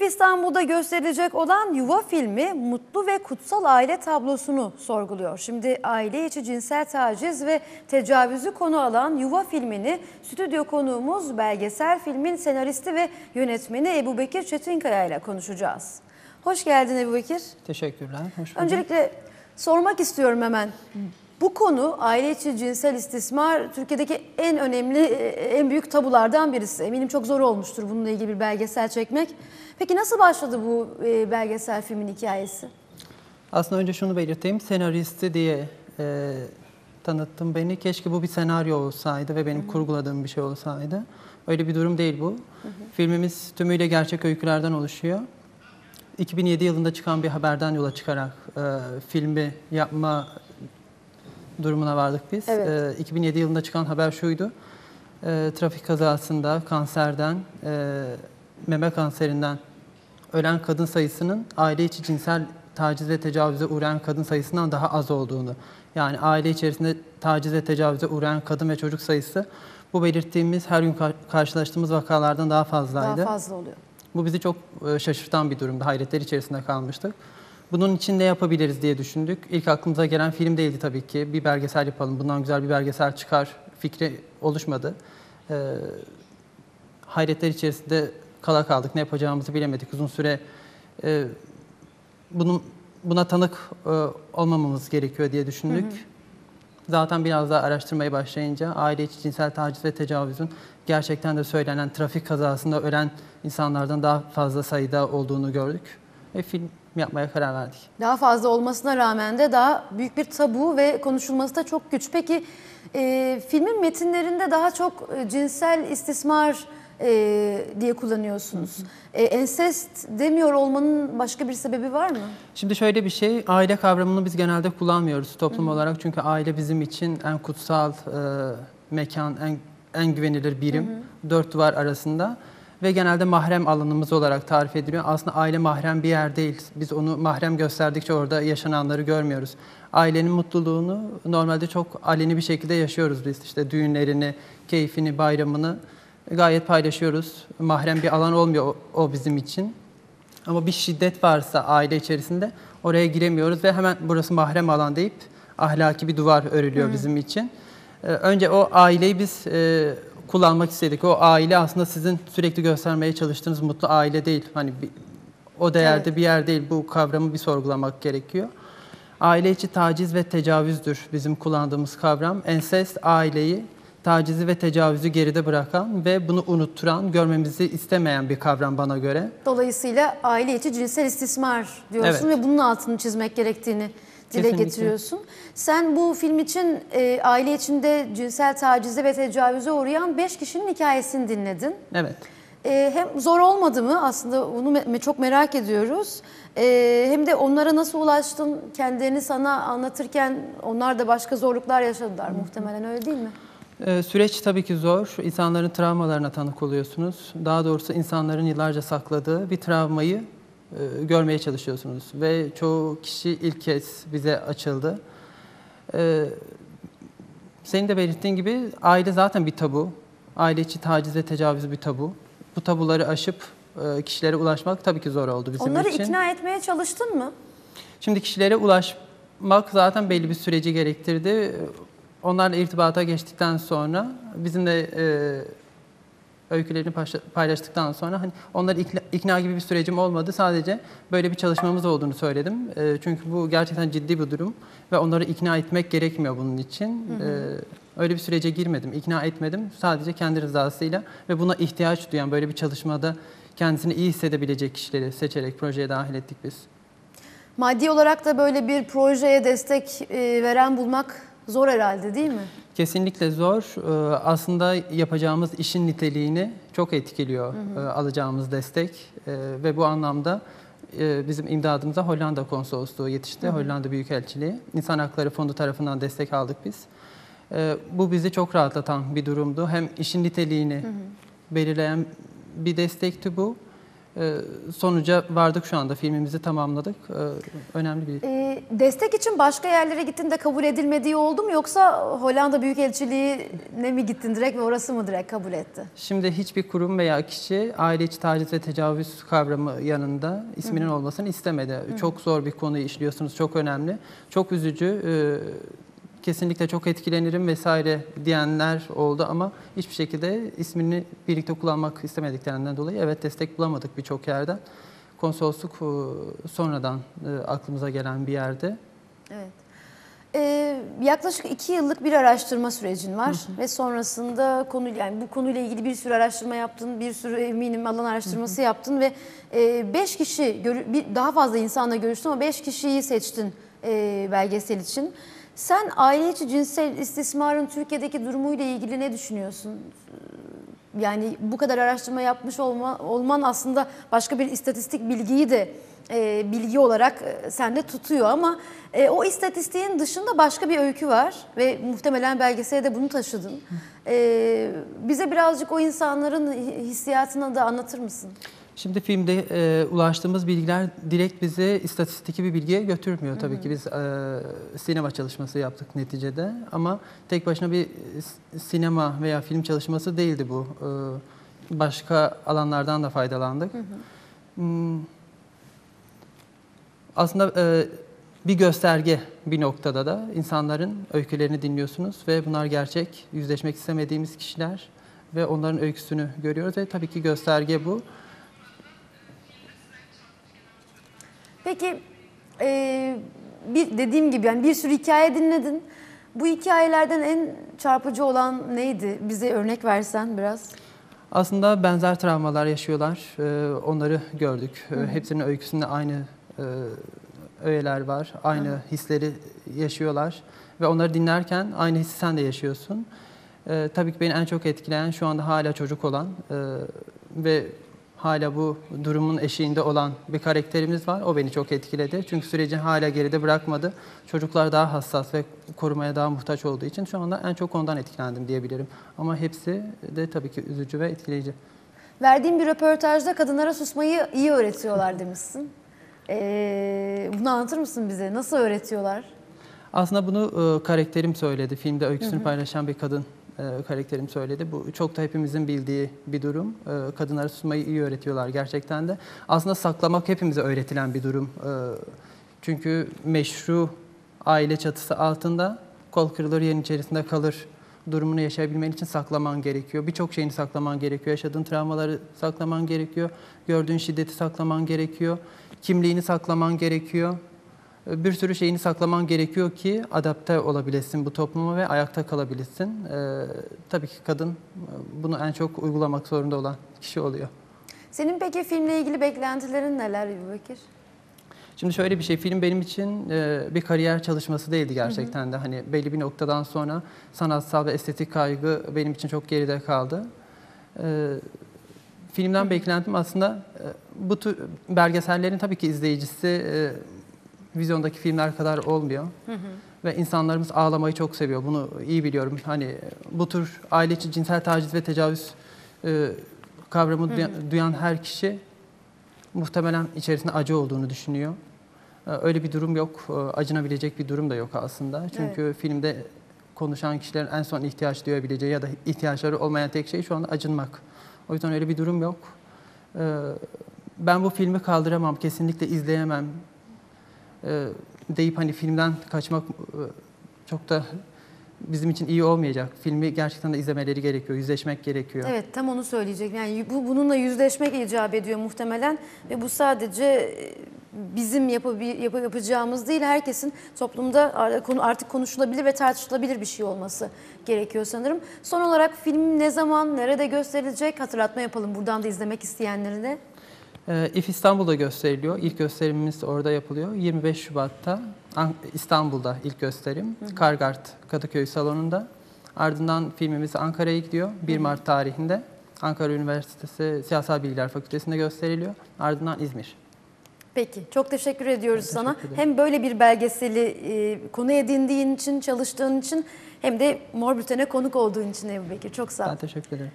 İstanbul'da gösterilecek olan Yuva filmi mutlu ve kutsal aile tablosunu sorguluyor. Şimdi aile içi cinsel taciz ve tecavüzü konu alan Yuva filmini stüdyo konuğumuz belgesel filmin senaristi ve yönetmeni Ebu Bekir Çetinkaya ile konuşacağız. Hoş geldin Ebu Bekir. Teşekkürler. Hoş bulduk. Öncelikle sormak istiyorum hemen. Bu konu aile içi cinsel istismar Türkiye'deki en önemli, e, en büyük tabulardan birisi. Eminim çok zor olmuştur bununla ilgili bir belgesel çekmek. Peki nasıl başladı bu e, belgesel filmin hikayesi? Aslında önce şunu belirteyim. Senaristi diye e, tanıttım beni. Keşke bu bir senaryo olsaydı ve benim kurguladığım bir şey olsaydı. Öyle bir durum değil bu. Filmimiz tümüyle gerçek öykülerden oluşuyor. 2007 yılında çıkan bir haberden yola çıkarak e, filmi yapma durumuna vardık biz. Evet. E, 2007 yılında çıkan haber şuydu. E, trafik kazasında kanserden, e, meme kanserinden ölen kadın sayısının aile içi cinsel taciz ve tecavüze uğrayan kadın sayısından daha az olduğunu. Yani aile içerisinde taciz ve tecavüze uğrayan kadın ve çocuk sayısı bu belirttiğimiz her gün kar- karşılaştığımız vakalardan daha fazlaydı. Daha fazla oluyor. Bu bizi çok e, şaşırtan bir durumdu. Hayretler içerisinde kalmıştık. Bunun için ne yapabiliriz diye düşündük. İlk aklımıza gelen film değildi tabii ki. Bir belgesel yapalım, bundan güzel bir belgesel çıkar fikri oluşmadı. Ee, hayretler içerisinde kala kaldık. Ne yapacağımızı bilemedik. Uzun süre e, bunun buna tanık e, olmamamız gerekiyor diye düşündük. Zaten biraz daha araştırmaya başlayınca aile içi cinsel taciz ve tecavüzün gerçekten de söylenen trafik kazasında ölen insanlardan daha fazla sayıda olduğunu gördük. Ve film yapmaya karar verdik. Daha fazla olmasına rağmen de daha büyük bir tabu ve konuşulması da çok güç. Peki e, filmin metinlerinde daha çok e, cinsel istismar e, diye kullanıyorsunuz. E, ensest demiyor olmanın başka bir sebebi var mı? Şimdi şöyle bir şey, aile kavramını biz genelde kullanmıyoruz toplum olarak. Çünkü aile bizim için en kutsal e, mekan, en, en güvenilir birim. Dört duvar arasında. Ve genelde mahrem alanımız olarak tarif ediliyor. Aslında aile mahrem bir yer değil. Biz onu mahrem gösterdikçe orada yaşananları görmüyoruz. Ailenin mutluluğunu normalde çok aleni bir şekilde yaşıyoruz biz. İşte düğünlerini, keyfini, bayramını gayet paylaşıyoruz. Mahrem bir alan olmuyor o, bizim için. Ama bir şiddet varsa aile içerisinde oraya giremiyoruz ve hemen burası mahrem alan deyip ahlaki bir duvar örülüyor bizim için. Ee, önce o aileyi biz e, kullanmak istedik. O aile aslında sizin sürekli göstermeye çalıştığınız mutlu aile değil. Hani bir- o değerde Evet. bir yer değil. Bu kavramı bir sorgulamak gerekiyor. Aile içi taciz ve tecavüzdür bizim kullandığımız kavram. Ensest aileyi tacizi ve tecavüzü geride bırakan ve bunu unutturan, görmemizi istemeyen bir kavram bana göre. Dolayısıyla aile içi cinsel istismar diyorsun Evet. ve bunun altını çizmek gerektiğini dile Kesinlikle. getiriyorsun. Sen bu film için e, aile içinde cinsel tacize ve tecavüze uğrayan 5 kişinin hikayesini dinledin. Evet. E, hem zor olmadı mı aslında bunu me- çok merak ediyoruz. E, hem de onlara nasıl ulaştın kendilerini sana anlatırken onlar da başka zorluklar yaşadılar muhtemelen öyle değil mi? Ee, süreç tabii ki zor. İnsanların travmalarına tanık oluyorsunuz. Daha doğrusu insanların yıllarca sakladığı bir travmayı e, görmeye çalışıyorsunuz. Ve çoğu kişi ilk kez bize açıldı. Ee, senin de belirttiğin gibi aile zaten bir tabu. Aile içi taciz ve tecavüz bir tabu. Bu tabuları aşıp e, kişilere ulaşmak tabii ki zor oldu bizim Onları için. ikna etmeye çalıştın mı? Şimdi kişilere ulaşmak zaten belli bir süreci gerektirdi. Onlarla irtibata geçtikten sonra bizimle e, öykülerini paylaştıktan sonra hani onları ikna, ikna gibi bir sürecim olmadı. Sadece böyle bir çalışmamız olduğunu söyledim. E, çünkü bu gerçekten ciddi bir durum ve onları ikna etmek gerekmiyor bunun için. E, öyle bir sürece girmedim, ikna etmedim. Sadece kendi rızasıyla ve buna ihtiyaç duyan böyle bir çalışmada kendisini iyi hissedebilecek kişileri seçerek projeye dahil ettik biz. Maddi olarak da böyle bir projeye destek e, veren bulmak zor herhalde değil mi? Kesinlikle zor. Ee, Aslında yapacağımız işin niteliğini çok etkiliyor e, alacağımız destek Ee, ve bu anlamda e, bizim imdadımıza Hollanda Konsolosluğu yetişti, Hollanda Büyükelçiliği. İnsan Hakları Fondu tarafından destek aldık biz. Ee, Bu bizi çok rahatlatan bir durumdu. Hem işin niteliğini belirleyen bir destekti bu. E, sonuca vardık şu anda. Filmimizi tamamladık. E, önemli bir Ee, destek için başka yerlere gittin de kabul edilmediği oldu mu yoksa Hollanda Büyükelçiliği'ne mi gittin direkt ve orası mı direkt kabul etti? Şimdi hiçbir kurum veya kişi aile içi taciz ve tecavüz kavramı yanında isminin olmasını istemedi. Çok zor bir konuyu işliyorsunuz, çok önemli. Çok üzücü, kesinlikle çok etkilenirim vesaire diyenler oldu ama hiçbir şekilde ismini birlikte kullanmak istemediklerinden dolayı evet destek bulamadık birçok yerden. Konsolosluk e, sonradan e, aklımıza gelen bir yerde. Evet. Ee, yaklaşık iki yıllık bir araştırma sürecin var ve sonrasında konu yani bu konuyla ilgili bir sürü araştırma yaptın, bir sürü eminim alan araştırması yaptın ve e, beş kişi daha fazla insanla görüştün ama beş kişiyi seçtin e, belgesel için. Sen aile içi cinsel istismarın Türkiye'deki durumuyla ilgili ne düşünüyorsun? Yani bu kadar araştırma yapmış olma, olman aslında başka bir istatistik bilgiyi de e, bilgi olarak e, sende tutuyor ama e, o istatistiğin dışında başka bir öykü var ve muhtemelen belgesele de bunu taşıdın. E, bize birazcık o insanların hi- hissiyatını da anlatır mısın? Şimdi filmde e, ulaştığımız bilgiler direkt bizi istatistiki bir bilgiye götürmüyor. Tabii ki biz e, sinema çalışması yaptık neticede ama tek başına bir sinema veya film çalışması değildi bu. E, başka alanlardan da faydalandık. Hmm, aslında e, bir gösterge bir noktada da insanların öykülerini dinliyorsunuz ve bunlar gerçek, yüzleşmek istemediğimiz kişiler ve onların öyküsünü görüyoruz ve tabii ki gösterge bu. Peki e, bir dediğim gibi yani bir sürü hikaye dinledin. Bu hikayelerden en çarpıcı olan neydi? Bize örnek versen biraz. Aslında benzer travmalar yaşıyorlar. Ee, onları gördük. Ee, Hepsinin öyküsünde aynı e, öğeler var. Aynı hisleri yaşıyorlar. Ve onları dinlerken aynı hissi sen de yaşıyorsun. Ee, tabii ki beni en çok etkileyen şu anda hala çocuk olan e, ve hala bu durumun eşiğinde olan bir karakterimiz var. O beni çok etkiledi. Çünkü süreci hala geride bırakmadı. Çocuklar daha hassas ve korumaya daha muhtaç olduğu için şu anda en çok ondan etkilendim diyebilirim. Ama hepsi de tabii ki üzücü ve etkileyici. Verdiğim bir röportajda kadınlara susmayı iyi öğretiyorlar demişsin. Ee, bunu anlatır mısın bize? Nasıl öğretiyorlar? Aslında bunu e, karakterim söyledi. Filmde öyküsünü paylaşan bir kadın karakterim söyledi. Bu çok da hepimizin bildiği bir durum. E, kadınlara susmayı iyi öğretiyorlar gerçekten de. Aslında saklamak hepimize öğretilen bir durum. E, çünkü meşru aile çatısı altında kol kırılır yerin içerisinde kalır durumunu yaşayabilmen için saklaman gerekiyor. Birçok şeyini saklaman gerekiyor. Yaşadığın travmaları saklaman gerekiyor. Gördüğün şiddeti saklaman gerekiyor. Kimliğini saklaman gerekiyor. Bir sürü şeyini saklaman gerekiyor ki adapte olabilesin bu topluma ve ayakta kalabilesin. Ee, tabii ki kadın e, bunu en çok uygulamak zorunda olan kişi oluyor. Senin peki filmle ilgili beklentilerin neler Ebu Bekir? Şimdi şöyle bir şey, film benim için e, bir kariyer çalışması değildi gerçekten de. Hani belli bir noktadan sonra sanatsal ve estetik kaygı benim için çok geride kaldı. E, filmden beklentim aslında e, bu tür belgesellerin tabii ki izleyicisi e, vizyondaki filmler kadar olmuyor. Ve insanlarımız ağlamayı çok seviyor. Bunu iyi biliyorum. Hani bu tür aile içi cinsel taciz ve tecavüz e, kavramı duyan, duyan her kişi muhtemelen içerisinde acı olduğunu düşünüyor. Ee, Öyle bir durum yok. Ee, Acınabilecek bir durum da yok aslında. Çünkü filmde konuşan kişilerin en son ihtiyaç duyabileceği ya da ihtiyaçları olmayan tek şey şu anda acınmak. O yüzden öyle bir durum yok. Ee, Ben bu filmi kaldıramam, kesinlikle izleyemem ee, deyip hani filmden kaçmak e, çok da bizim için iyi olmayacak. Filmi gerçekten de izlemeleri gerekiyor, yüzleşmek gerekiyor. Evet tam onu söyleyecek. Yani bu bununla yüzleşmek icap ediyor muhtemelen ve bu sadece e, bizim yapabi- yap- yapacağımız değil herkesin toplumda artık konuşulabilir ve tartışılabilir bir şey olması gerekiyor sanırım. Son olarak film ne zaman, nerede gösterilecek hatırlatma yapalım buradan da izlemek isteyenlerine. Ee, İF İstanbul'da gösteriliyor. İlk gösterimimiz orada yapılıyor. 25 Şubat'ta An- İstanbul'da ilk gösterim. Kargart Kadıköy Salonu'nda. Ardından filmimiz Ankara'ya gidiyor. 1 Mart tarihinde Ankara Üniversitesi Siyasal Bilgiler Fakültesi'nde gösteriliyor. Ardından İzmir. Peki, çok teşekkür ediyoruz Ben sana. teşekkür ederim. Hem böyle bir belgeseli e, konu edindiğin için, çalıştığın için hem de Mor Bülten'e konuk olduğun için Ebu Bekir. Çok sağ ol. Ben teşekkür ederim.